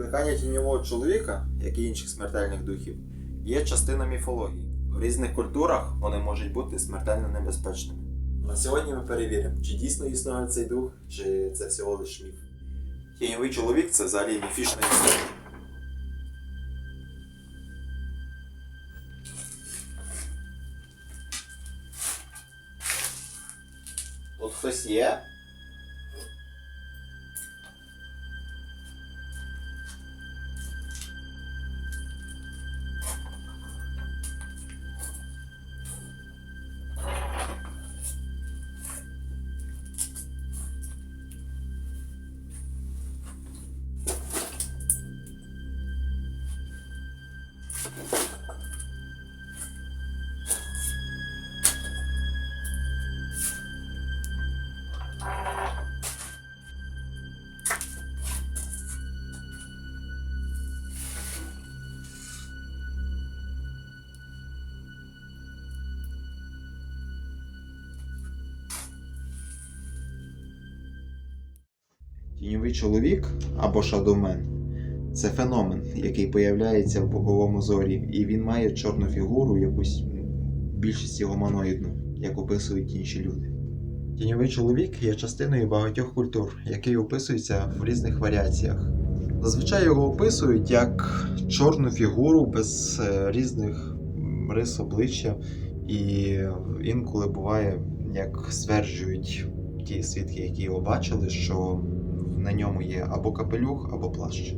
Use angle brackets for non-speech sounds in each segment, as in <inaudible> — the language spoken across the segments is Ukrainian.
Викликання тіньового чоловіка, як і інших смертельних духів, є частина міфології. В різних культурах вони можуть бути смертельно небезпечними. На сьогодні ми перевіримо, чи дійсно існує цей дух, чи це всього лиш міф. Тіньовий чоловік це взагалі міфічна історія. Тут хтось є? Тіньовий чоловік або шадомен це феномен, який появляється в боковому зорі, і він має чорну фігуру, якусь більшість гуманоїдну, як описують інші люди. Тіньовий чоловік є частиною багатьох культур, який описується в різних варіаціях. Зазвичай його описують як чорну фігуру без е, різних рис обличчя, і інколи буває, як стверджують ті свідки, які його бачили, що на ньому є або капелюх, або плащ.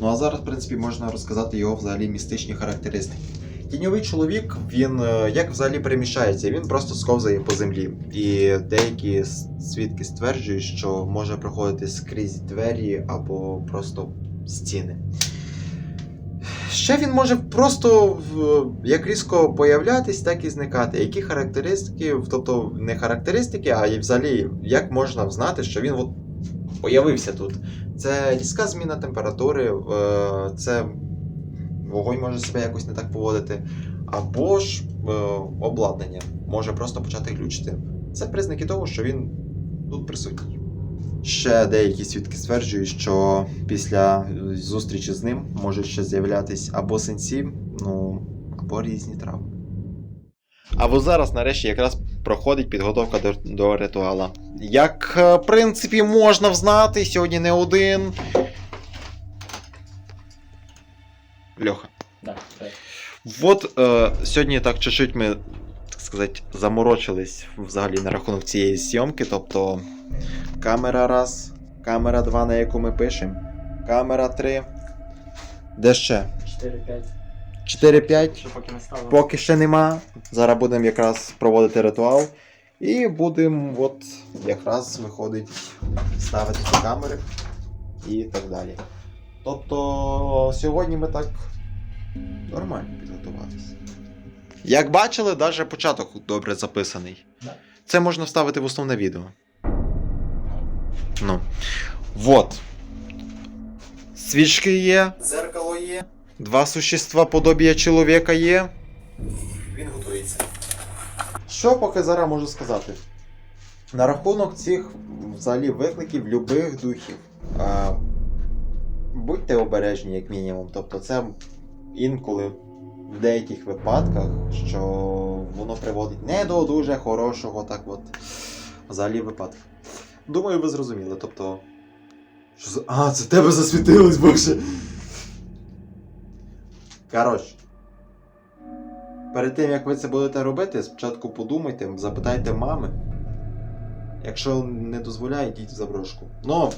Ну а зараз, в принципі, можна розказати його взагалі містичні характеристики. Тіньовий чоловік, він е, як взагалі переміщається, він просто сковзає по землі. І деякі свідки стверджують, що може проходити скрізь двері або просто стіни. Ще він може просто як різко появлятись, так і зникати. Які характеристики, тобто не характеристики, а взагалі, як можна знати, що він от появився тут. Це різка зміна температури, е, це вогонь може себе якось не так поводити, або ж е, обладнання може просто почати глючити. Це признаки того, що він тут присутній. Ще деякі свідки стверджують, що після зустрічі з ним можуть ще з'являтись або синці, ну, або різні травми. А зараз, нарешті, якраз проходить підготовка до, до ритуала. Як, е, в принципі, можна взнати, сьогодні не один. Льоха. Да, так. От е, сьогодні так чуть-чуть ми, так сказати, заморочились взагалі на рахунок цієї зйомки. Тобто камера раз, камера 2, на яку ми пишемо, камера 3. Де ще? 4-5. 4-5. Поки. Поки ще нема. Зараз будемо якраз проводити ритуал. І будемо от якраз виходить ставити ці камери і так далі. Тобто сьогодні ми так нормально підготувалися. Як бачили, навіть початок добре записаний. Це можна вставити в основне відео. Ну. Вот. Свічки є. Зеркало є. Два существа подобія чоловіка є. Що поки зараз можу сказати? На рахунок цих взагалі викликів любих духів. А, будьте обережні, як мінімум. Тобто, це інколи в деяких випадках, що воно приводить не до дуже хорошого, так от, взагалі випадків. Думаю, ви зрозуміли. Тобто. Що за... А, це тебе засвітилось, боже. Коротше. Перед тим, як ви це будете робити, спочатку подумайте, запитайте мами. Якщо не дозволяє, йдіть в заброшку. Ну,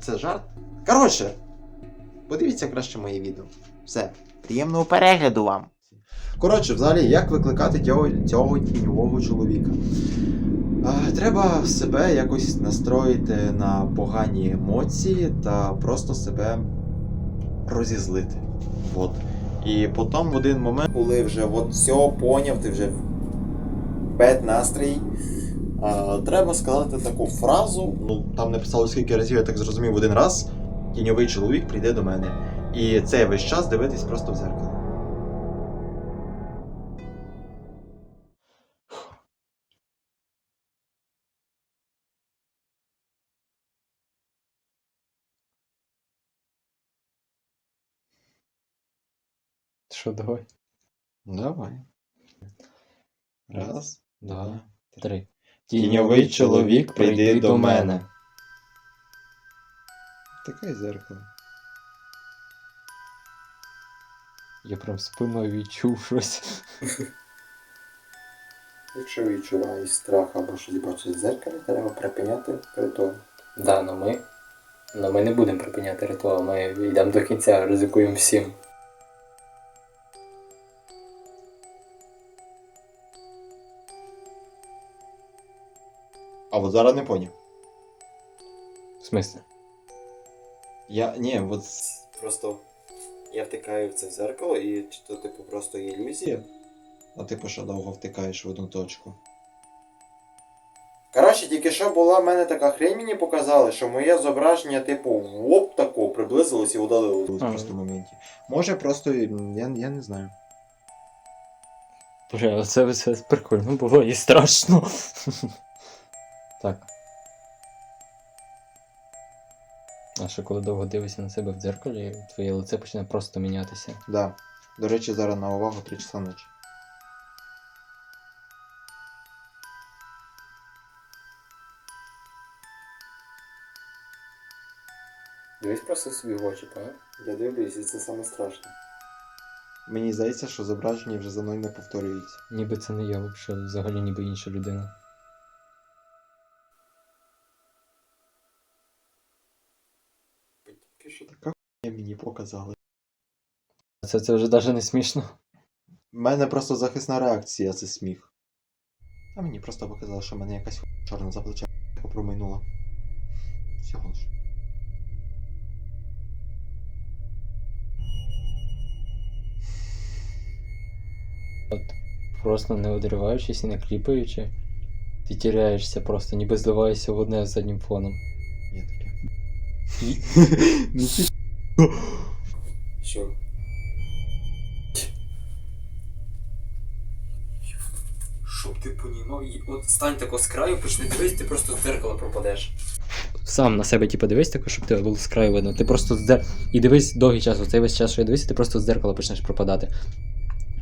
це жарт. Коротше, подивіться краще моє відео. Все. Приємного перегляду вам. Коротше, взагалі, як викликати цього, цього тіньового чоловіка? Треба себе якось настроїти на погані емоції та просто себе розізлити. От. І потім в один момент, коли вже от все поняв, ти вже бед настрій. А, треба сказати таку фразу. Ну, там написало скільки разів, я так зрозумів, один раз. Тіньовий чоловік прийде до мене. І цей весь час дивитись просто в зеркало. Що, давай? Давай. Раз, Два, три. Тіньовий чоловік, прийди до мене. Таке зеркало. Я прям спиною відчув щось. <laughs> Якщо відчуваєш страх або щось бачиш в зеркалі, треба припиняти ритуал. Да, но ми. Но ми не будемо припиняти ритуал, ми йдемо до кінця, ризикуємо всім. От зараз не поняв. В смислі? Я. Ні, от просто я втикаю в це зеркало і чи то типу просто ілюзія. А типу що довго втикаєш в одну точку. Коротше, тільки що була в мене така хрень, мені показали, що моє зображення, типу, воп тако приблизилось і удалилось в просто моменті. Може просто, я, я не знаю. Боже, оце це прикольно було і страшно. Так. А що коли довго дивишся на себе в дзеркалі, твоє лице почне просто мінятися. Да. До речі, зараз на увагу 3 часа ночі. Дивись просто собі в очі, так? Я дивлюсь, і це саме страшне. Мені здається, що зображення вже за мною не повторюється. Ніби це не я, взагалі, взагалі ніби інша людина. Мені показали. Це, це вже навіть не смішно. У мене просто захисна реакція, це сміх. А мені просто показали, що в мене якась чорна за плечем промайнула. Всього лиш. Просто не одриваючись і не кліпаючи, ти тіряєшся просто, ніби зливаєшся в одне з заднім фоном. Є таке. <laughs> Що? Щоб ти понімав, от стань тако з краю, почни дивитися, ти просто з дзеркала пропадеш. Сам на себе, типу, дивись тако, щоб тебе було з краю видно. Ти просто з дзер... І дивись довгий час, оцей весь час, що я дивися, ти просто з дзеркала почнеш пропадати.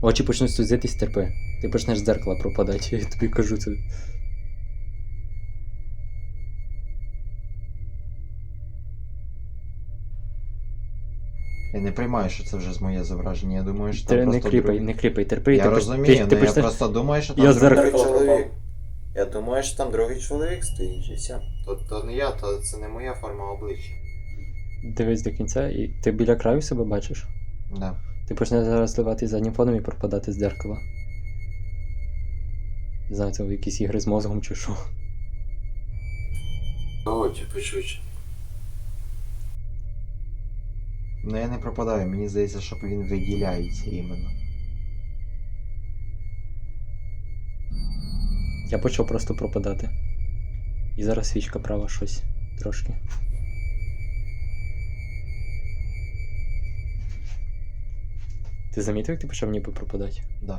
Очі почнуть сузитись, терпи. Ти почнеш з дзеркала пропадати, <laughs> я тобі кажу це. Я не приймаю, що це вже з моє зображення. Я думаю, що Ти там не просто друг- не кліпай, терпи. Я ти розумію, ти, але ти я почнеш... просто думаю, що Я там з другий зеркала чоловік. Я думаю, що там другий чоловік стоїть і все. То, то не я, то це не моя форма обличчя. Дивись до кінця, і ти біля краю себе бачиш. Да. Ти почнеш зараз зливати заднім фоном і пропадати з дзеркала. Не знаю, це якісь ігри з мозгом чи що. Очі печуть. Ну я не пропадаю, мені здається, що він виділяється іменно. Я почав просто пропадати. І зараз свічка права щось трошки. Ти замітив, як ти почав ніби пропадати? Да.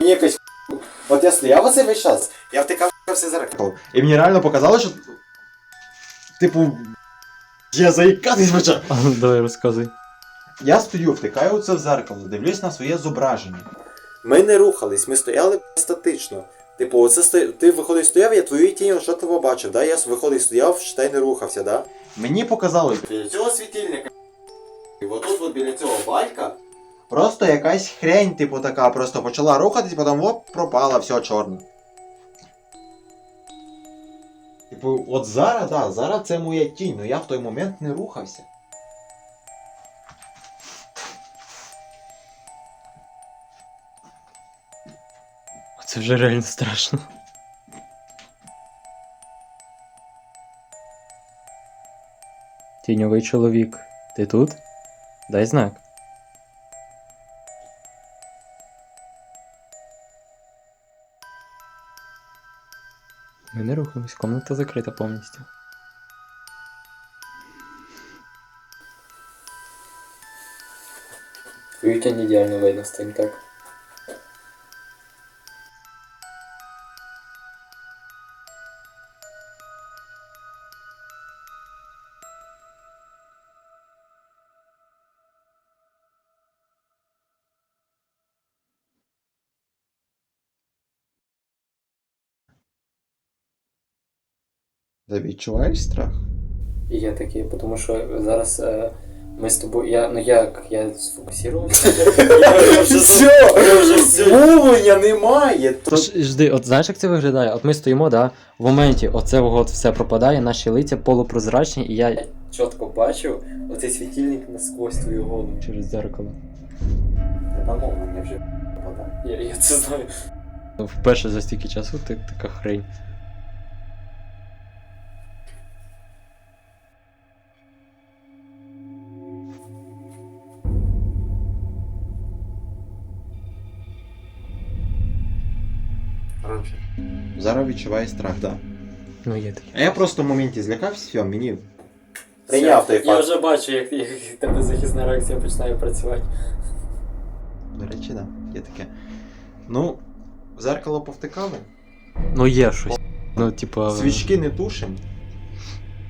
Мені якось. От я стояв оце весь час, я втикав все зеркало. І мені реально показало, що. Типу. Я заїкатись почав. Давай розказуй. Я стою, втикаю це в зеркало, дивлюсь на своє зображення. Ми не рухались, ми стояли статично. Типу, оце сто... ти виходить стояв, я твою тінь що ти бачив, да? Я виходить стояв, считай не рухався, да? Мені показали. Біля цього світильника. І отут от біля цього балька. Просто якась хрень, типу, така, просто почала рухатись, потім оп, пропала, все чорне. Типу, от зараз, да, зараз це моя тінь, але я в той момент не рухався. Це вже реально страшно. Тіньовий чоловік. Ти тут? Дай знак. Ми не комната закрита повністю. Твою тінь ідеально видно з так. Ти відчуваєш страх? Я такий, тому що зараз е, ми з тобою. Я, ну як, я сфокусувався. <laughs> Мовлення немає! Тож жди, от знаєш, як це виглядає? От ми стоїмо, да, в моменті оце от все пропадає, наші лиця полупрозрачні, і я чітко бачу оцей світильник насквозь твою голову. Через дзеркало. Тебе мовлення вже попадає. Я, я це знаю. Вперше за стільки часу ти така хрень. Коротше. Зараз відчуває страх, так. Да. Ну є таке. А я просто в моменті злякався, все, мені. Прийняв той Я факт. вже бачу, як, як тебе захисна реакція починає працювати. До речі, так, да, є таке. Ну, в зеркало повтикали. Ну є щось. Ну, типа. Свічки не тушимо.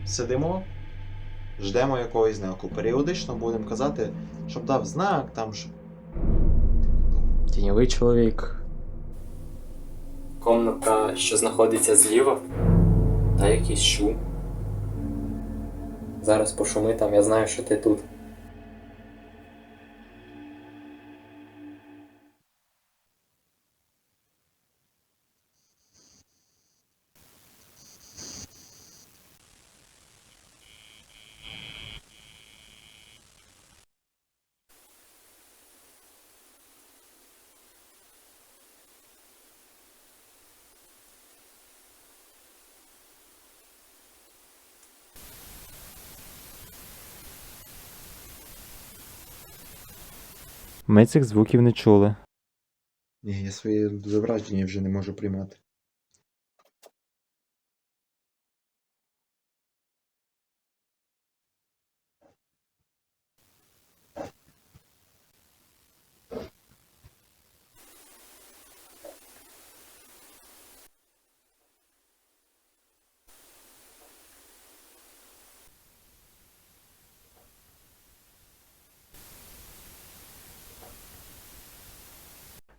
Сидимо, ждемо якогось знаку. Періодично будемо казати, щоб дав знак, там щоб. Тіньовий чоловік. Комната, що знаходиться зліва. Та якийсь шум. Зараз пошуми там, я знаю, що ти тут. Ми цих звуків не чули. Ні, я своє зображення вже не можу приймати.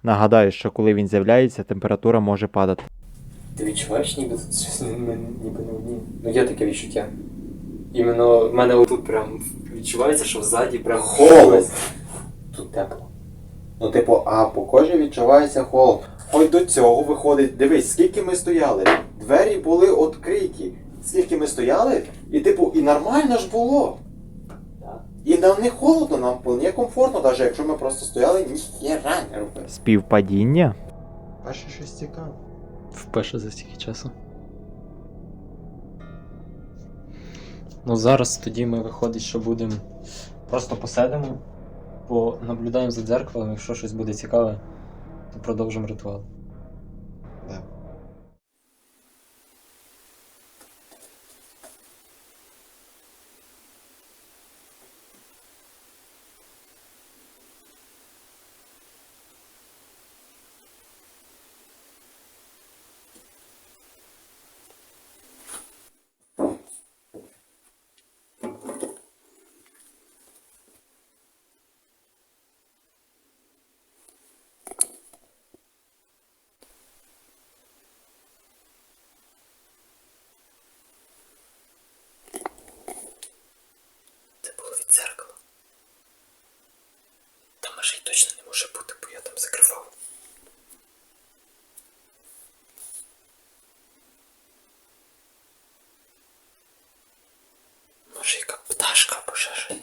Нагадаю, що коли він з'являється, температура може падати. Ти відчуваєш, ніби щось ніби не одні. Ну є таке відчуття. Іменно в мене отут прям відчувається, що ззаді прям Холод. Тут тепло. Ну, типу, а по кожі відчувається холод. Ой, до цього виходить. Дивись, скільки ми стояли. Двері були відкриті. Скільки ми стояли, і типу, і нормально ж було. І нам не холодно, нам вполне комфортно, навіть якщо ми просто стояли, ніхера не робили. Співпадіння? Перше щось цікаве. Вперше за стільки часу. Ну зараз тоді ми виходить, що будемо просто посидимо, понаблюдаємо за дзеркалом, якщо щось буде цікаве, то продовжимо ритуал. Да. Це було від дзеркала. Там й точно не може бути, бо я там закривав. Може, яка пташка або ще щось.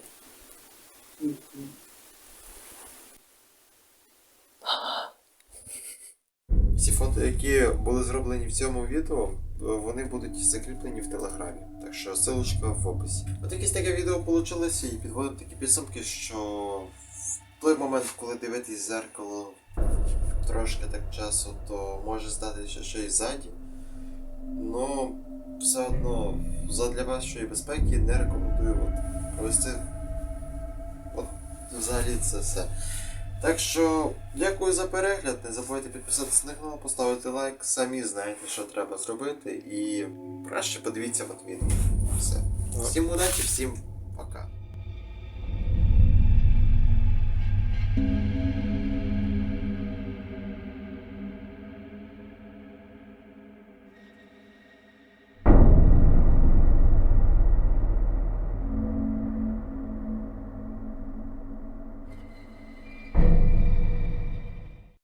Всі фото, які були зроблені в цьому відео, вони будуть закріплені в телеграмі. Так що ссылочка в описі. От якесь таке відео вийшло і підводимо такі підсумки, що той момент, коли дивитись в зеркало трошки так часу, то може здатися, що і ззаді. Ну, все одно, задля вашої безпеки не рекомендую от, провести. От, взагалі це все. Так що, дякую за перегляд. Не забувайте підписатися на канал, поставити лайк. Самі знаєте, що треба зробити. І краще подивіться от відео. Все. Всім удачі, всім пока.